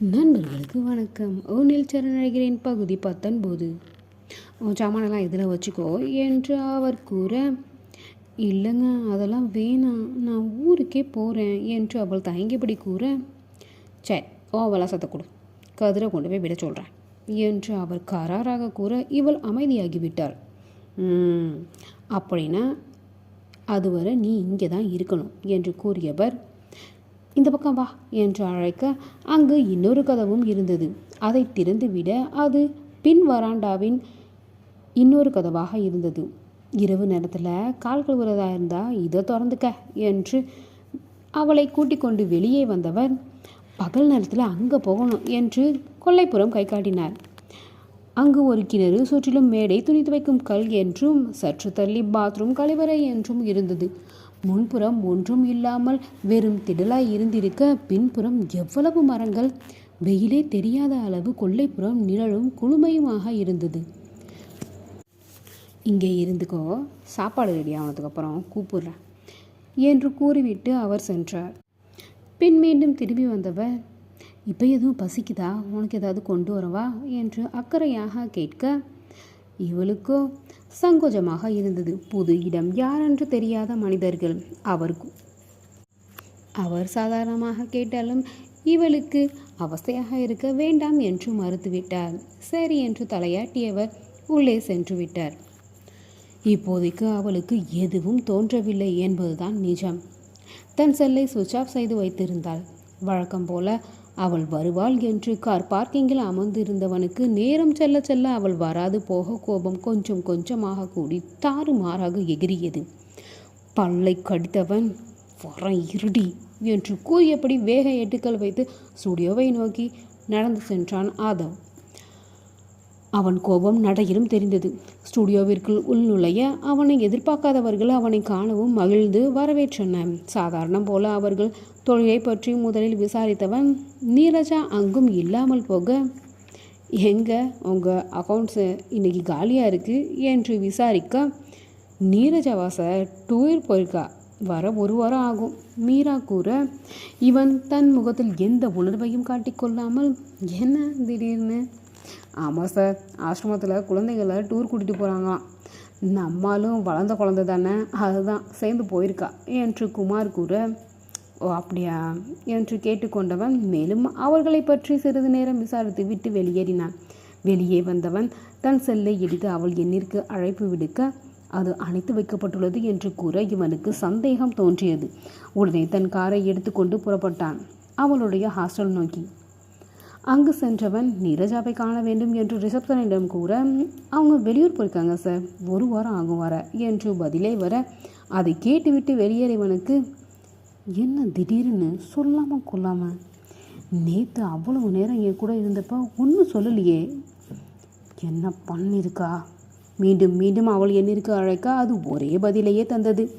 நண்பர்களுக்கு வணக்கம். ஓனில் சரணடைகிறேன். பகுதி பத்தொன்பது. உன் சாமானெல்லாம் இதில் வச்சுக்கோ என்று அவர் கூற இல்லைங்க அதெல்லாம் வேணாம். நான் ஊருக்கே போகிறேன் என்று அவள் தயங்கியபடி கூற சரி ஓ அவளாக கொடு. கதிரை கொண்டு போய் விட சொல்கிறேன் என்று அவர் கராராக கூற இவள் அமைதியாகிவிட்டாள். அப்படின்னா அதுவரை நீ இங்கே தான் இருக்கணும் என்று கூறியவர் இந்த பக்கம் வா என்று அழைக்க அங்கு இன்னொரு கதவும் இருந்தது. அதை திறந்துவிட அது பின் வராண்டாவின் இன்னொரு கதவாக இருந்தது. இரவு நேரத்தில் கால் கழுவுறதா இருந்தா இதை திறந்துக்க என்று அவளை கூட்டிக் கொண்டு வெளியே வந்தவர் பகல் நேரத்தில் அங்கே போகணும் என்று கொல்லைப்புறம் கை காட்டினார். அங்கு ஒரு கிணறு சுற்றிலும் மேடை துணி துவைக்கும் கல் என்றும் சற்று தள்ளி பாத்ரூம் கழிவறை என்றும் இருந்தது. முன்புறம் ஒன்றும் இல்லாமல் வெறும் திடலாய் இருந்திருக்க பின்புறம் எவ்வளவு மரங்கள்? வெயிலே தெரியாத அளவு கொல்லைப்புறம் நிழலும் குளுமையுமாக இருந்தது. இங்கே இருந்துக்கோ சாப்பாடு ரெடி ஆனதுக்கப்புறம் கூப்பிடுறேன் என்று கூறிவிட்டு அவர் சென்றார். பின் மீண்டும் திரும்பி வந்தவர் இப்போ எதுவும் பசிக்குதா? உனக்கு ஏதாவது கொண்டு வரவா? என்று அக்கறையாக கேட்க இவளுக்கோ சங்கோஜமாக இருந்தது. புது இடம் யாரென்று தெரியாத மனிதர்கள். அவருக்கு அவர் சாதாரணமாக கேட்டாலும் இவளுக்கு அவஸ்தையாக இருக்க வேண்டாம் என்று மறுத்துவிட்டார். சரி என்று தலையாட்டியவர் உள்ளே சென்று விட்டார். இப்போதைக்கு அவளுக்கு எதுவும் தோன்றவில்லை என்பதுதான் நிஜம். தன் செல்லை சுவிட்ச் ஆஃப் செய்து வைத்திருந்தாள். வழக்கம் போல அவள் வருவாள் என்று கார் பார்க்கிங்கில் அமர்ந்திருந்தவனுக்கு நேரம் செல்ல செல்ல அவள் வராது போக கோபம் கொஞ்சம் கொஞ்சமாக கூடி தாறுமாறாக எகிரியது பல்லை கடித்தவன் வர இருடி என்று கூறியபடி வேக எட்டுக்கள் வைத்து ஸ்டுடியோவை நோக்கி நடந்து சென்றான் ஆதவ். அவன் கோபம் நடையிலும் தெரிந்தது. ஸ்டுடியோவிற்குள் உள்நுழைய அவனை எதிர்பார்க்காதவர்கள் அவனை காணவும் மகிழ்ந்து வரவேற்றனர் சாதாரணம் போல அவர்கள் தொழிலை பற்றி முதலில் விசாரித்தவன் நீரஜா அங்கும் இல்லாமல் போக எங்கே உங்கள் அக்கௌண்ட்ஸு இன்றைக்கி காலியாக இருக்குது என்று விசாரிக்க நீரஜாவா சார் டூர் போயிருக்கா. வர ஒரு வாரம் ஆகும். மீரா கூற இவன் தன் முகத்தில் எந்த உணர்வையும் காட்டிக்கொள்ளாமல் என்ன திடீர்னு? ஆமாம் சார் ஆசிரமத்தில் குழந்தைகளை டூர் கூட்டிகிட்டு போகிறாங்களாம் நம்மாலும் வளர்ந்த குழந்தை தானே அதுதான் சேர்ந்து போயிருக்கா. என்று குமார் கூற ஓ அப்படியா? என்று கேட்டுக்கொண்டவன் மேலும் அவர்களை பற்றி சிறிது நேரம் விசாரித்து விட்டு வெளியேறினான். வெளியே வந்தவன் தன் செல்லை எடுத்து அவள் எண்ணிற்கு அழைப்பு விடுக்க அது அணைத்து வைக்கப்பட்டுள்ளது என்று கூற இவனுக்கு சந்தேகம் தோன்றியது. உடனே தன் காரை எடுத்துக்கொண்டு புறப்பட்டான். அவளுடைய ஹாஸ்டல் நோக்கி அங்கு சென்றவன் நீரஜாவை காண வேண்டும் என்று ரிசப்ஷனிடம் கூற அவங்க வெளியூர் போயிருக்காங்க சார். ஒரு வாரம் ஆகும் வர என்று பதிலே வர அதை கேட்டுவிட்டு வெளியேறியவனுக்கு என்ன திடீர்னு சொல்லாமல் கொள்ளாமல் நேற்று அவ்வளவு நேரம் என் கூட இருந்தப்போ ஒன்றும் சொல்லலையே. என்ன பண்ணிருக்கா? மீண்டும் மீண்டும் அவள் எண்ணிற்கு அழைக்க? அது ஒரே பதிலையே தந்தது.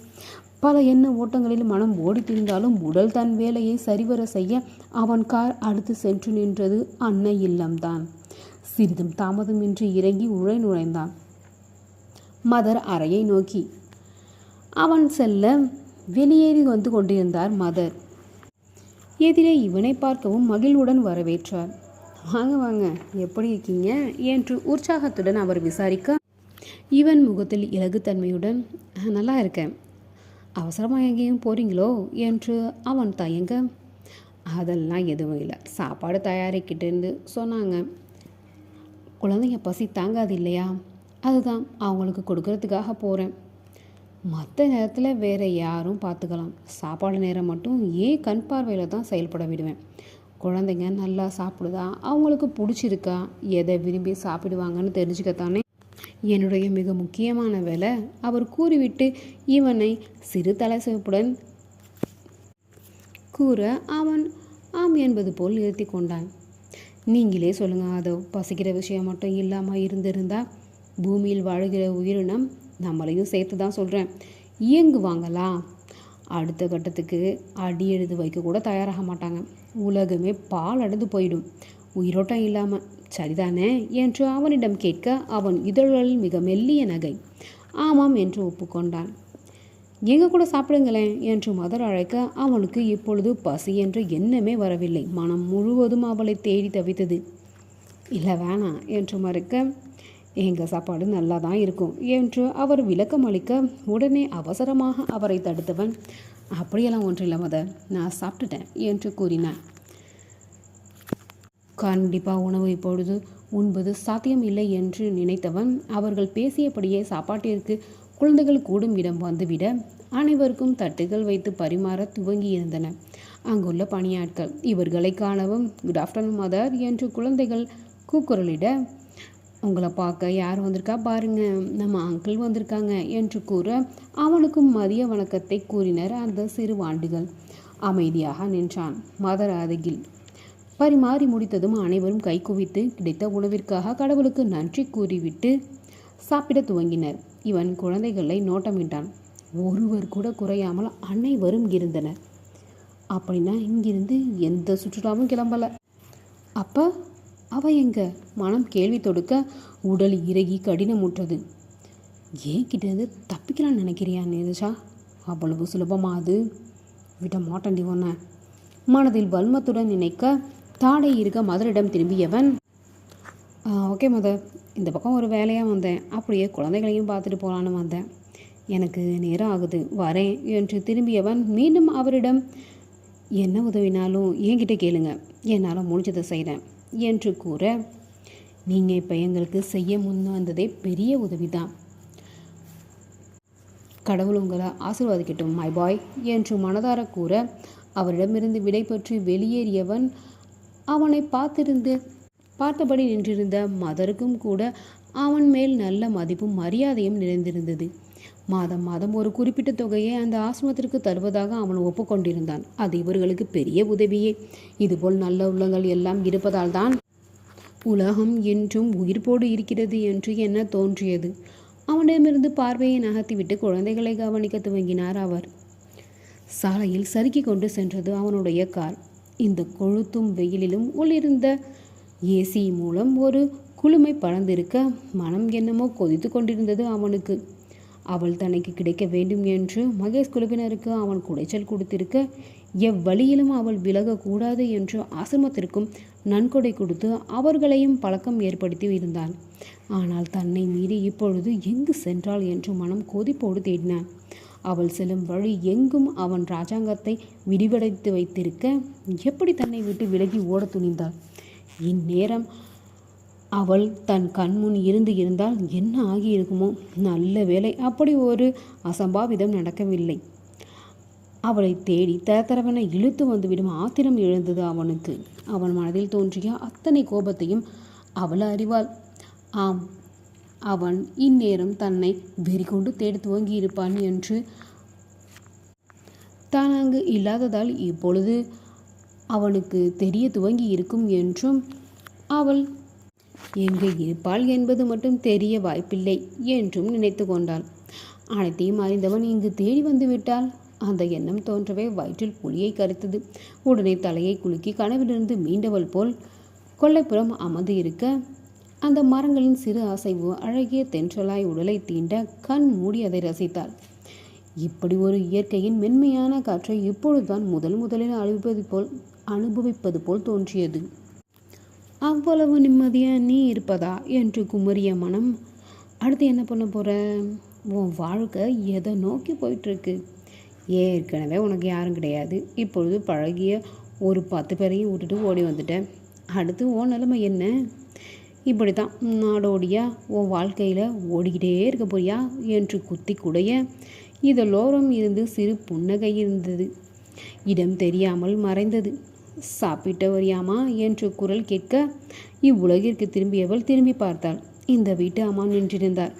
பல எண்ண ஓட்டங்களில் மனம் ஓடித்திருந்தாலும் உடல் தன் வேலையை சரிவர செய்ய அவன் கார் அடுத்து சென்று நின்றது அன்னை இல்லம்தான். சிறிதும் தாமதமின்றி இறங்கி உழை நுழைந்தான். மதர் அறையை நோக்கி அவன் செல்ல வெளியேறி வந்து கொண்டிருந்தார் மதர். எதிரே இவனை பார்க்கவும் மகிழ்வுடன் வரவேற்றார். வாங்க வாங்க எப்படி இருக்கீங்க? என்று உற்சாகத்துடன் அவர் விசாரிக்க இவன் முகத்தில் இலகுத்தன்மையுடன் நல்லா இருக்கேன். அவசரமாக எங்கேயும் போறீங்களோ? என்று அவன் தயங்க அதெல்லாம் எதுவும் இல்லை. சாப்பாடு தயாரிக்கிட்டேருந்து சொன்னாங்க. குழந்தைங்க பசி தாங்காது இல்லையா? அதுதான் அவங்களுக்கு கொடுக்கறதுக்காக போகிறேன் மற்ற நேரத்தில் வேற யாரும் பார்த்துக்கலாம் சாப்பாடு நேரம் மட்டும் ஏன் கண் பார்வையில் தான் செயல்பட விடுவேன்? குழந்தைங்க நல்லா சாப்பிடுதா? அவங்களுக்கு பிடிச்சிருக்கா? எதை விரும்பி சாப்பிடுவாங்கன்னு தெரிஞ்சுக்கத்தானே? என்னுடைய மிக முக்கியமான வேலை அவர் கூறிவிட்டு இவனை சிறு தலைசிவப்புடன் கூற அவன் ஆம் என்பது போல் நிறுத்தி கொண்டான். நீங்களே சொல்லுங்க அதோ பசிக்கிற விஷயம் மட்டும் இல்லாமல் இருந்திருந்தா பூமியில் வாழுகிற உயிரினம் நம்மளையும் சேர்த்து தான் சொல்கிறேன் இயங்குவாங்களா? அடுத்த கட்டத்துக்கு அடி எழுது வைக்க கூட தயாராக மாட்டாங்க. உலகமே பால் அடைந்து போயிடும். உயிரோட்டம் இல்லாமல் சரிதானே? என்று அவனிடம் கேட்க அவன் இதழ்களில் மிக மெல்லிய நகை. ஆமாம் என்று ஒப்புக்கொண்டான். எங்க கூட சாப்பிடுங்களேன் என்று மதர் அழைக்க அவனுக்கு இப்பொழுது பசி என்று எண்ணமே வரவில்லை. மனம் முழுவதும் அவளை தேடி தவித்தது. இல்லை வேணாம் என்று மறுக்க எங்கள் சாப்பாடு நல்லா தான் இருக்கும் என்று அவர் விளக்கம் அளிக்க உடனே அவசரமாக அவரை தடுத்தவன் அப்படியெல்லாம் ஒன்றில்லை மத நான் சாப்பிட்டுட்டேன் என்று கூறினான். கண்டிப்பாக உணவு இப்பொழுது உண்பது சாத்தியம் இல்லை என்று நினைத்தவன் அவர்கள் பேசியபடியே சாப்பாட்டிற்கு குழந்தைகள் கூடும் இடம் வந்துவிட அனைவருக்கும் தட்டுகள் வைத்து பரிமாற துவங்கியிருந்தன. அங்குள்ள பணியாட்கள் இவர்களை காணவும் குட் ஆஃப்டர்நூன் மதர் என்று குழந்தைகள் கூக்குரலிட உங்களை பார்க்க யார் வந்திருக்கா? பாருங்க நம்ம அங்கிள் வந்திருக்காங்க என்று கூற அவனுக்கும் மதிய வணக்கத்தை கூறினர் அந்த சிறு வாண்டுகள். அமைதியாக நின்றான் மதர் அருகில். பரிமாறி முடித்ததும் அனைவரும் கை குவித்து கிடைத்த உணவிற்காக கடவுளுக்கு நன்றி கூறிவிட்டு சாப்பிட துவங்கினர். இவன் குழந்தைகளை நோட்டமிட்டான். ஒருவர் கூட குறையாமல் அனைவரும் இருந்தனர். அப்படின்னா இங்கிருந்து எந்த சுற்றுலாவும் கிளம்பல. அப்போ அவ எங்க? மனம் கேள்வி தொடுக்க உடல் இறகி கடினமுற்றது. ஏன் கிட்டேருந்து தப்பிக்கலாம்னு நினைக்கிறியா நேருஷா? அவ்வளவு சுலபமா அது. விட மாட்டேன்டி ஒன்ன மனதில் வல்மத்துடன் நினைக்க தாடை இருக்க மதரிடம் திரும்பியவன் ஓகே மதர். இந்த பக்கம் ஒரு வேலையாக வந்தேன். அப்படியே குழந்தைகளையும் பார்த்துட்டு போகலான்னு வந்தேன். எனக்கு நேரம் ஆகுது. வரேன் என்று திரும்பியவன் மீண்டும் அவரிடம் என்ன உதவினாலும் என்கிட்ட கேளுங்க. என்னால் முடிஞ்சதை செய்கிறேன் என்று கூற நீங்கள் இப்போ எங்களுக்கு செய்ய முன் வந்ததே பெரிய உதவி தான் கடவுள் உங்களை ஆசிர்வாதிக்கட்டும் மை பாய் என்று மனதார கூற அவரிடமிருந்து விடைபெற்று வெளியேறியவன் அவனை பார்த்திருந்து பார்த்தபடி நின்றிருந்த மதருக்கும் கூட அவன் மேல் நல்ல மதிப்பும் மரியாதையும் நிறைந்திருந்தது. மாதம் மாதம் ஒரு குறிப்பிட்ட தொகையை அந்த ஆசிரமத்திற்கு தருவதாக அவன் ஒப்புக்கொண்டிருந்தான். அது இவர்களுக்கு பெரிய உதவியே. இதுபோல் நல்ல உள்ளங்கள் எல்லாம் இருப்பதால் தான் உலகம் என்றும் உயிர்ப்போடு இருக்கிறது என்று என்ன தோன்றியது? அவனிடமிருந்து பார்வையை நகர்த்திவிட்டு குழந்தைகளை கவனிக்க துவங்கினார் அவர். சாலையில் சறுக்கி கொண்டு சென்றது அவனுடைய கார் இந்த கொழுத்தும் வெயிலிலும் உள்ளிருந்த ஏசி மூலம் ஒரு குளுமை பறந்திருக்க மனம் என்னமோ கொதித்து கொண்டிருந்தது அவனுக்கு. அவள் தனக்கு கிடைக்க வேண்டும் என்று மகேஷ் குழுவினருக்கு அவன் குடைச்சல் கொடுத்திருக்க எவ்வழியிலும் அவள் விலகக்கூடாது என்று ஆசிரமத்திற்கும் நன்கொடை கொடுத்து அவர்களையும் பழக்கம் ஏற்படுத்தி இருந்தான் ஆனால் தன்னை மீறி இப்பொழுது எங்கு சென்றாள் என்று மனம் கொதிப்போடு தேடினான் அவள் செல்லும் வழி எங்கும் அவன் ராஜாங்கத்தை விரிவடைத்து வைத்திருக்க எப்படி தன்னை விட்டு விலகி ஓட துணிந்தாள்? இந்நேரம் அவள் தன் கண்முன் இருந்து இருந்தால் என்ன ஆகியிருக்குமோ? நல்ல வேலை அப்படி ஒரு அசம்பாவிதம் நடக்கவில்லை. அவளை தேடி தரதரவென இழுத்து வந்துவிடும் ஆத்திரம் எழுந்தது அவனுக்கு. அவன் மனதில் தோன்றிய அத்தனை கோபத்தையும் அவள் அறிவாள். ஆம் அவன் இந்நேரம் தன்னை வெறிகொண்டு தேடி துவங்கி இருப்பான் என்று தான் அங்கு இல்லாததால் இப்பொழுது அவனுக்கு தெரிய துவங்கி இருக்கும் என்றும் அவள் எங்கு இருப்பாள் என்பது மட்டும் தெரிய வாய்ப்பில்லை என்றும் நினைத்து கொண்டாள். அனைத்தையும் அறிந்தவன் இங்கு தேடி வந்து விட்டால் அந்த எண்ணம் தோன்றவே வயிற்றில் புலியை கரைத்தது. உடனே தலையை குலுக்கி கனவிலிருந்து மீண்டவள் போல் கொல்லைப்புறம் அமர்ந்து இருக்க அந்த மரங்களின் சிறு அசைவு அழகிய தென்றலாய் உடலை தீண்ட கண் மூடி அதை ரசித்தாள். இப்படி ஒரு இயற்கையின் மென்மையான காற்றை இப்பொழுதுதான் முதல் முதலில் அனுபவிப்பது போல் அனுபவிப்பது போல் தோன்றியது. அவ்வளவு நிம்மதியாக நீ இருப்பதா? என்று குமரிய மனம். அடுத்து என்ன பண்ண போகிற உன் வாழ்க்கை எதை நோக்கி போயிட்டுருக்கு? ஏற்கனவே உனக்கு யாரும் கிடையாது. இப்பொழுது பழகிய ஒரு பத்து பேரையும் விட்டுட்டு ஓடி வந்துட்டேன். அடுத்து உன் நிலைமை என்ன? இப்படி தான் நாடோடியா உன் வாழ்க்கையில் ஓடிக்கிட்டே இருக்க போறியா? என்று குத்தி குடைய இதழோரம் இருந்து சிறு புன்னகை இருந்தது. இடம் தெரியாமல் மறைந்தது. சாப்பிட்ட வரியாமா என்று குரல் கேட்க இவ்வுலகிற்கு திரும்பியவள் திரும்பி பார்த்தாள். இந்த வீட்டு அம்மா நின்றிருந்தார்.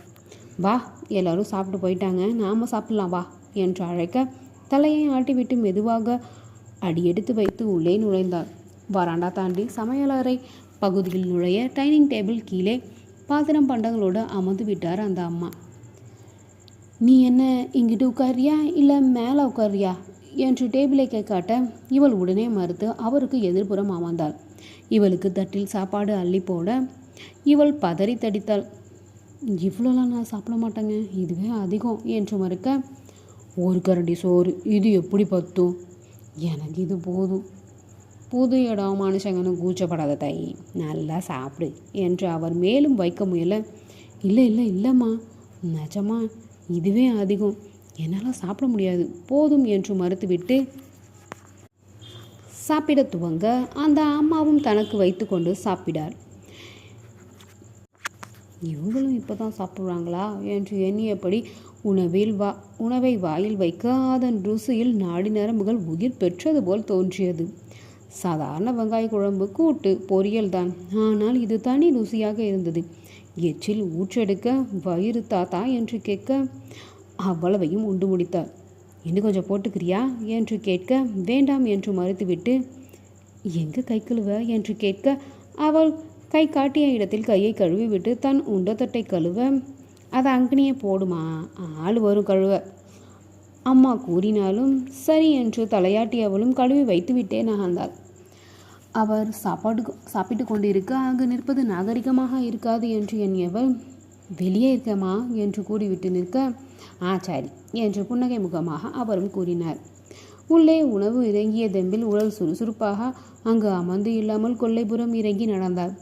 வா எல்லாரும் சாப்பிட்டு போயிட்டாங்க. நாம் சாப்பிடலாம் வா என்று அழைக்க தலையை ஆட்டிவிட்டு மெதுவாக அடியெடுத்து வைத்து உள்ளே நுழைந்தாள். வராண்டா தாண்டி சமையலறை பகுதியில் நுழைய டைனிங் டேபிள் கீழே பாத்திரம் பண்டங்களோடு அமர்ந்து விட்டார் அந்த அம்மா. நீ என்ன இங்கிட்டு உட்காரியா இல்லை மேலே உட்காரியா என்று டேபிளை காட்ட இவள் உடனே மறுத்து அவருக்கு எதிர்ப்புறம் அமர்ந்தாள். இவளுக்கு தட்டில் சாப்பாடு அள்ளி போட இவள் பதறி தடித்தாள். இவ்வளோலாம் நான் சாப்பிட மாட்டேங்க. இதுவே அதிகம் என்று மறுக்க ஒரு கரண்டி சோறு. இது எப்படி பத்தும் எனக்கு இது போதும். புது இடம் மனுஷங்கன்னு கூச்சப்படாத தாயி. நல்லா சாப்பிடு என்று அவர் மேலும் வைக்க முயல இல்லை இல்லை இல்லைம்மா. நிஜமா இதுவே அதிகம். என்னால் சாப்பிட முடியாது. போதும் என்று மறுத்துவிட்டு சாப்பிட துவங்க அந்த அம்மாவும் தனக்கு வைத்துக்கொண்டு சாப்பிடார். இவங்களும் இப்போ தான் சாப்பிட்றாங்களா? என்று எண்ணியபடி உணவில் வா உணவை வாயில் வைக்க அதன் ருசியில் நாடி நரம்புகள் உயிர் பெற்றது போல் தோன்றியது. சாதாரண வெங்காய குழம்பு கூட்டு பொரியல் தான். ஆனால் இது தனி ருசியாக இருந்தது. எச்சில் ஊற்றெடுக்க வயிறு தாத்தா என்று கேட்க அவ்வளவையும் உண்டு முடித்தார். இன்னும் கொஞ்சம் போட்டுக்கிறியா? என்று கேட்க வேண்டாம் என்று மறுத்துவிட்டு எங்கே கை கழுவ? என்று கேட்க அவள் கை காட்டிய இடத்தில் கையை கழுவி விட்டு தன் உண்டத்தட்டை கழுவ. அதை அங்கனியே போடுமா? ஆள் வரும் கழுவ. அம்மா கூறினாலும் சரி என்று தலையாட்டி அவளும் கழுவி வைத்துவிட்டே நகர்ந்தாள். அவர் சாப்பாடு சாப்பிட்டு கொண்டிருக்க அங்கு நிற்பது நாகரிகமாக இருக்காது என்று எண்ணியவள் வெளியே இருக்கமா என்று கூறிவிட்டு நிற்க ஆச்சாரி என்று புன்னகை முகமாக அவரும் கூறினார். உள்ளே உணவு இறங்கிய தெம்பில் உடல் சுறுசுறுப்பாக அங்கு அமர்ந்து இல்லாமல் கொல்லைபுறம் இறங்கி நடந்தார்.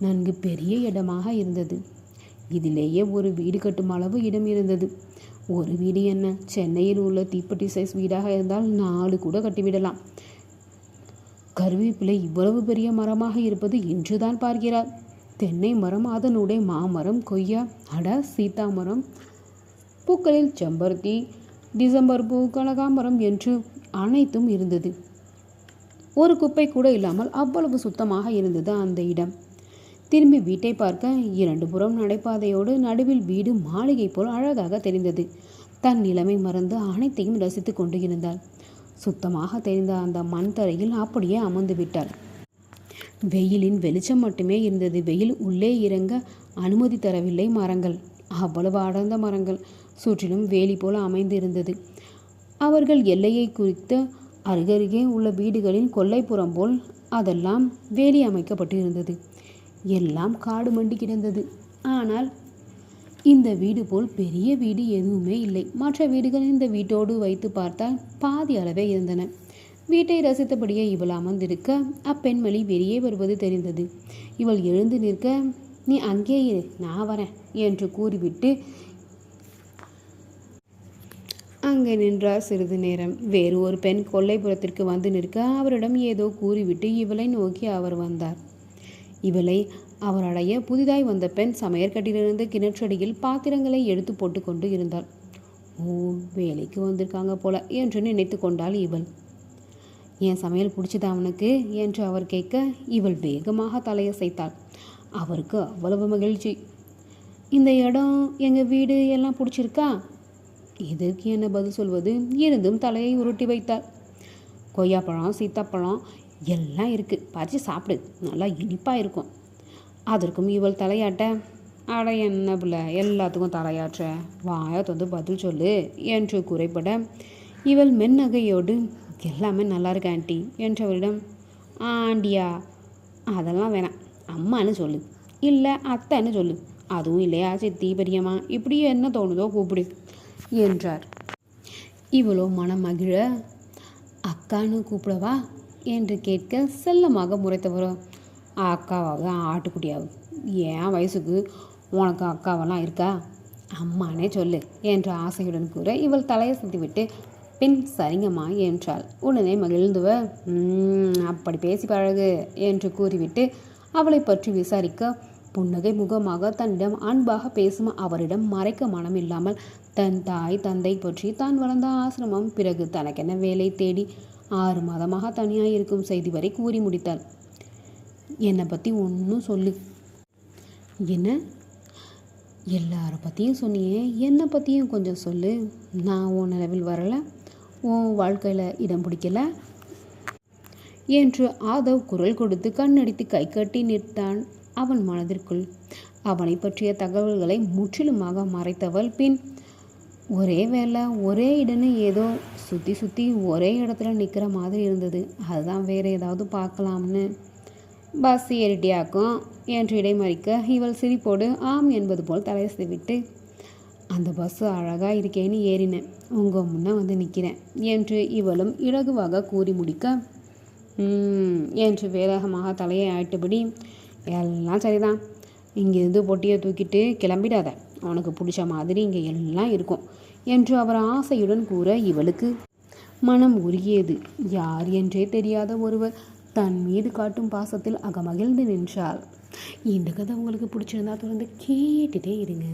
நன்கு பெரிய இடமாக இருந்தது. இதிலேயே ஒரு வீடு கட்டும் அளவு இடம் இருந்தது. ஒரு வீடு என்ன? சென்னையில் உள்ள தீப்பெட்டி சைஸ் வீடாக இருந்தால் நாலு கூட கட்டிவிடலாம். கருவேப்பிலை இவ்வளவு பெரிய மரமாக இருப்பது இன்றுதான் பார்க்கிறார். தென்னை மரம் அதனுடைய மாமரம் கொய்யா அட சீதா மரம் பூக்களில் செம்பருத்தி டிசம்பர் பூ கனகாம்பரம் என்று அனைத்தும் இருந்தது. ஒரு குப்பை கூட இல்லாமல் அவ்வளவு சுத்தமாக இருந்தது அந்த இடம். திரும்பி வீட்டை பார்க்க இரண்டு புறம் நடைபாதையோடு நடுவில் வீடு மாளிகை போல் அழகாக தெரிந்தது. தன் நிலைமை மறந்து அனைத்தையும் ரசித்து கொண்டு இருந்தாள். சுத்தமாக தெரிந்த அந்த மண் தரையில் அப்படியே அமர்ந்து விட்டாள். வெயிலின் வெளிச்சம் மட்டுமே இருந்தது. வெயில் உள்ளே இறங்க அனுமதி தரவில்லை மரங்கள். அவ்வளவு அடர்ந்த மரங்கள். சுற்றிலும் வேலி போல அமைந்து இருந்தது அவர்கள் எல்லையை குறித்த அருகருகே உள்ள வீடுகளின் கொல்லைப்புறம் போல் அதெல்லாம் வேலி அமைக்கப்பட்டு இருந்தது எல்லாம் காடு மண்டி கிடந்தது. ஆனால் இந்த வீடு போல் பெரிய வீடு எதுவுமே இல்லை. மற்ற வீடுகள் இந்த வீட்டோடு வைத்து பார்த்தால் பாதி அளவே இருந்தன. வீட்டை ரசித்தபடியே இவள் அமர்ந்திருக்க அப்பெண்மணி வெளியே வருவது தெரிந்தது. இவள் எழுந்து நிற்க நீ அங்கே இரு நான் வரேன் என்று கூறிவிட்டு அங்கே நின்றார் சிறிது நேரம். வேறு ஒரு பெண் கொல்லைப்புறத்திற்கு வந்து நிற்க அவரிடம் ஏதோ கூறிவிட்டு இவளை நோக்கி அவர் வந்தார். இவளை அவர் அடைய புதிதாய் வந்த பெண் சமையற்கட்டிலிருந்து கிணற்றடியில் பாத்திரங்களை எடுத்து போட்டுக்கொண்டு இருந்தாள். ஓ வேலைக்கு வந்திருக்காங்க போல என்று நினைத்து கொண்டாள் இவள். என் சமையல் பிடிச்சதா அவனுக்கு என்று அவர் கேட்க இவள் வேகமாக தலையசைத்தாள். அவருக்கு அவ்வளவு மகிழ்ச்சி. இந்த இடம் எங்கள் வீடு எல்லாம் பிடிச்சிருக்கா? இதற்கு என்ன பதில் சொல்வது? இருந்தும் தலையை உருட்டி வைத்தாள். கொய்யாப்பழம் சீத்தாப்பழம் எல்லாம் இருக்குது பறித்து சாப்பிடு. நல்லா இனிப்பாக இருக்கும். அதற்கும் இவள் தலையாட்ட அட என்ன பிள்ளை எல்லாத்துக்கும் தலையாற்ற வாயை வந்து பதில் சொல்லு என்று குறைபட இவள் மென்னகையோடு எல்லாமே நல்லா இருக்கு ஆண்டி என்றவரிடம் ஆண்டியா அதெல்லாம் வேணாம். அம்மான்னு சொல்லு. இல்லை அத்தைன்னு சொல்லு. அதுவும் இல்லையா சித்தி பெரியம்மா? இப்படி என்ன தோணுதோ கூப்பிடு. என்றார். இவளோ மனமகிழ அக்கான்னு கூப்பிடவா? என்று கேட்க செல்லமாக முறைத்தவரோ. அக்காவாவது ஆட்டுக்குட்டியாவது என் வயசுக்கு உனக்கு அக்காவெல்லாம் இருக்கா? அம்மானே சொல்லு என்ற ஆசையுடன் கூற இவள் தலையை சுத்திவிட்டு பின் சரிங்கம்மா என்றாள். உடனே மகிழ்ந்துவ. அப்படி பேசி பழகு என்று கூறிவிட்டு அவளை பற்றி விசாரிக்க புன்னகை முகமாக தன்னிடம் அன்பாக பேசும் அவரிடம் மறைக்க மனம் இல்லாமல் தன் தாய் தந்தை பற்றி தான் வளர்ந்த ஆசிரமம். பிறகு தனக்கென வேலை தேடி ஆறு மாதமாக தனியாக இருக்கும் செய்தி வரை கூறி முடித்தாள். என்னை பற்றி ஒன்றும் சொல்லு. என்ன? எல்லாரை பற்றியும் சொன்னியே. என்னை பற்றியும் கொஞ்சம் சொல்லு. நான் உன் நிலவில் வரலை. உன் வாழ்க்கையில் இடம் பிடிக்கல. என்று ஆதவ் குரல் கொடுத்து கண்ணடித்து கை கட்டி நிற்தான் அவன் மனதிற்குள். அவனை பற்றிய தகவல்களை முற்றிலுமாக மறைத்தவள் பின் ஒரே வேலை ஒரே இடன்னு ஏதோ சுற்றி சுற்றி ஒரே இடத்துல நிற்கிற மாதிரி இருந்தது. அதுதான் வேறு ஏதாவது பார்க்கலாம்னு. பஸ் ஏறிட்டியாக்கும். என்று இடைமறிக்க இவள் சிரிப்போடு ஆம் என்பது போல் தலையசை விட்டு அந்த பஸ்ஸு அழகாக இருக்கேன்னு ஏறினேன். உங்கள் முன்னே வந்து நிற்கிறேன் என்று இவளும் இலகுவாக கூறி முடிக்க என்று வேகமாக தலையை ஆயிட்டபடி எல்லாம் சரிதான். இங்கேருந்து பொட்டியை தூக்கிட்டு கிளம்பிடாத. உனக்கு பிடிச்ச மாதிரி இங்கே எல்லாம் இருக்கும் என்று அவர் ஆசையுடன் கூற இவளுக்கு மனம் உருகியது. யார் என்றே தெரியாத ஒருவர் தன் மீது காட்டும் பாசத்தில் அகமகிழ்ந்து நின்றாள் இந்த கதை உங்களுக்கு பிடிச்சிருந்தா தொடர்ந்து கேட்டுட்டே இருங்க.